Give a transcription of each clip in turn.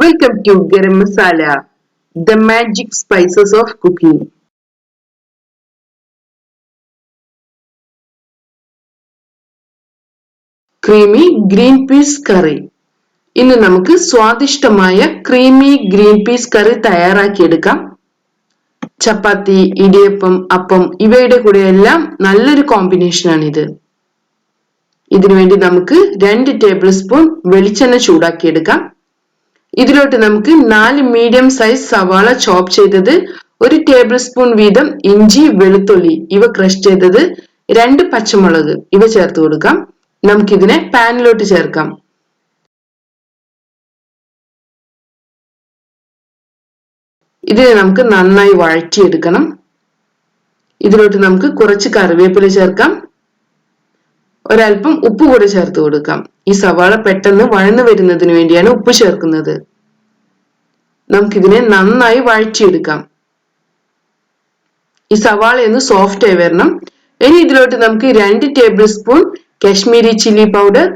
Welcome to garam masala the magic spices of cooking creamy green peas curry ഇന്ന് നമുക്ക് സ്വാദിഷ്ടമായ creamy green peas കറി തയ്യാറാക്കിയെടുക്കാം. ചപ്പാത്തി ഇടിയപ്പം അപ്പം ഇവയുടെ കൂടെ എല്ലാം നല്ലൊരു കോമ്പിനേഷനാണ് ഇത് ഇതിനുവേണ്ടി നമുക്ക് രണ്ട് ടേബിൾ സ്പൂൺ വെളിച്ചെണ്ണ ചൂടാക്കിയെടുക്കാം. ഇതിലോട്ട് നമുക്ക് നാല് മീഡിയം സൈസ് സവാള ചോപ്പ് ചെയ്തത് ഒരു ടേബിൾ സ്പൂൺ വീതം ഇഞ്ചി വെളുത്തുള്ളി ഇവ ക്രഷ് ചെയ്തത് രണ്ട് പച്ചമുളക്. ഇവ ചേർത്ത് കൊടുക്കാം. നമുക്കിതിനെ പാനിലോട്ട് ചേർക്കാം. ഇതിനെ നമുക്ക് നന്നായി വഴറ്റിയെടുക്കണം. ഇതിലോട്ട് നമുക്ക് കുറച്ച് കറിവേപ്പില ചേർക്കാം. ഒരൽപ്പം ഉപ്പ് കൂടെ ചേർത്ത് കൊടുക്കാം. ഈ സവാള പെട്ടെന്ന് വഴന്നു വരുന്നതിന് വേണ്ടിയാണ് ഉപ്പ് ചേർക്കുന്നത്. നമുക്കിതിനെ നന്നായി വഴറ്റിയെടുക്കാം. ഈ സവാള ഒന്ന് സോഫ്റ്റ് ആയി വരണം. ഇനി ഇതിലോട്ട് നമുക്ക് രണ്ട് tablespoon Kashmiri chilli powder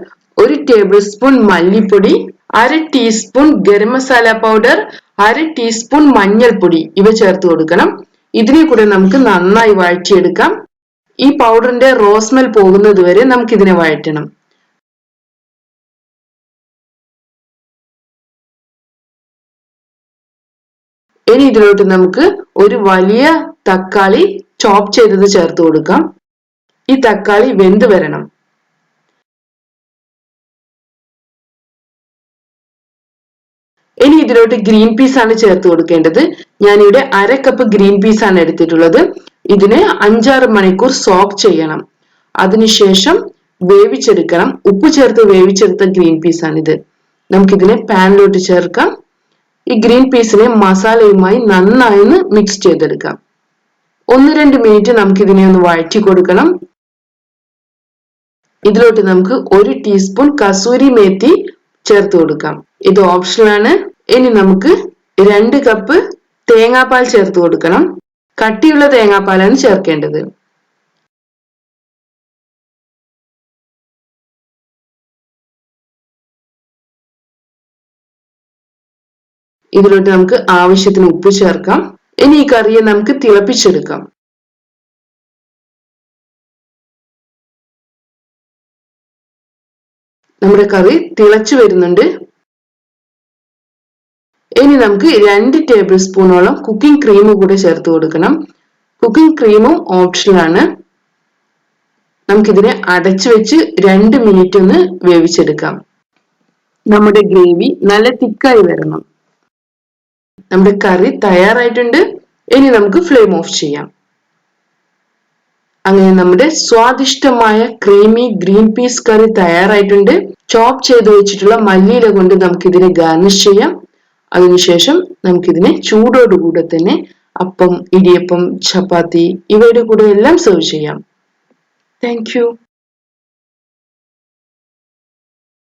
ഒരു ടേബിൾ സ്പൂൺ മല്ലിപ്പൊടി അര ടീസ്പൂൺ ഗരം മസാല പൗഡർ അര ടീസ്പൂൺ മഞ്ഞൾപ്പൊടി ഇവ ചേർത്ത് കൊടുക്കണം. ഇതിനെ കൂടെ നമുക്ക് നന്നായി വഴറ്റിയെടുക്കാം. ഈ പൗഡറിന്റെ റോസ്മെൽ പോകുന്നത് വരെ നമുക്ക് ഇതിനെ വഴറ്റണം. ഇനി ഇതിലോട്ട് നമുക്ക് ഒരു വലിയ തക്കാളി ചോപ്പ് ചെയ്തത് ചേർത്ത് കൊടുക്കാം. ഈ തക്കാളി വെന്ത് വരണം. ഇനി ഇതിലോട്ട് ഗ്രീൻ പീസ് ആണ് ചേർത്ത് കൊടുക്കേണ്ടത്. ഞാനിവിടെ അര കപ്പ് ഗ്രീൻ പീസ് ആണ് എടുത്തിട്ടുള്ളത്. ഇതിനെ അഞ്ചാറ് മണിക്കൂർ സോക്ക് ചെയ്യണം. അതിനുശേഷം വേവിച്ചെടുക്കണം. ഉപ്പ് ചേർത്ത് വേവിച്ചെടുത്ത ഗ്രീൻ പീസ് ആണിത്. നമുക്കിതിനെ പാനിലോട്ട് ചേർക്കാം. ഈ ഗ്രീൻ പീസിനെ മസാലയുമായി നന്നായി ഒന്ന് മിക്സ് ചെയ്തെടുക്കാം. ഒന്ന് രണ്ട് മിനിറ്റ് നമുക്ക് ഇതിനെ ഒന്ന് വഴറ്റി കൊടുക്കണം. ഇതിലോട്ട് നമുക്ക് ഒരു ടീസ്പൂൺ കസൂരി മേത്തി ചേർത്ത് കൊടുക്കാം. ഇത് ഓപ്ഷനാണ് ഇനി നമുക്ക് രണ്ട് കപ്പ് തേങ്ങാപ്പാൽ ചേർത്ത് കൊടുക്കണം. കട്ടിയുള്ള തേങ്ങാപ്പാലാണ് ചേർക്കേണ്ടത്. ഇതിലോട്ട് നമുക്ക് ആവശ്യത്തിന് ഉപ്പ് ചേർക്കാം. ഇനി ഈ കറിയെ നമുക്ക് തിളപ്പിച്ചെടുക്കാം. നമ്മുടെ കറി തിളച്ചു വരുന്നുണ്ട്. ഇനി നമുക്ക് രണ്ട് ടേബിൾ സ്പൂണോളം കുക്കിംഗ് ക്രീം കൂടെ ചേർത്ത് കൊടുക്കണം. കുക്കിംഗ് ക്രീമും ഓപ്ഷണൽ ആണ്. നമുക്കിതിനെ അടച്ചു വെച്ച് രണ്ട് മിനിറ്റ് ഒന്ന് വേവിച്ചെടുക്കാം. നമ്മുടെ ഗ്രേവി നല്ല തിക്കായി വരണം. നമ്മുടെ കറി തയ്യാറായിട്ടുണ്ട്. ഇനി നമുക്ക് ഫ്ലെയിം ഓഫ് ചെയ്യാം. അങ്ങനെ നമ്മുടെ സ്വാദിഷ്ടമായ ക്രീമി ഗ്രീൻ പീസ് കറി തയ്യാറായിട്ടുണ്ട്. ചോപ്പ് ചെയ്ത് വെച്ചിട്ടുള്ള മല്ലിയില കൊണ്ട് നമുക്കിതിനെ ഗാർണിഷ് ചെയ്യാം. അതിനുശേഷം നമുക്കിതിനെ ചൂടോടുകൂടെ തന്നെ അപ്പം ഇടിയപ്പം ചപ്പാത്തി ഇവയുടെ കൂടെ എല്ലാം സെർവ് ചെയ്യാം. താങ്ക്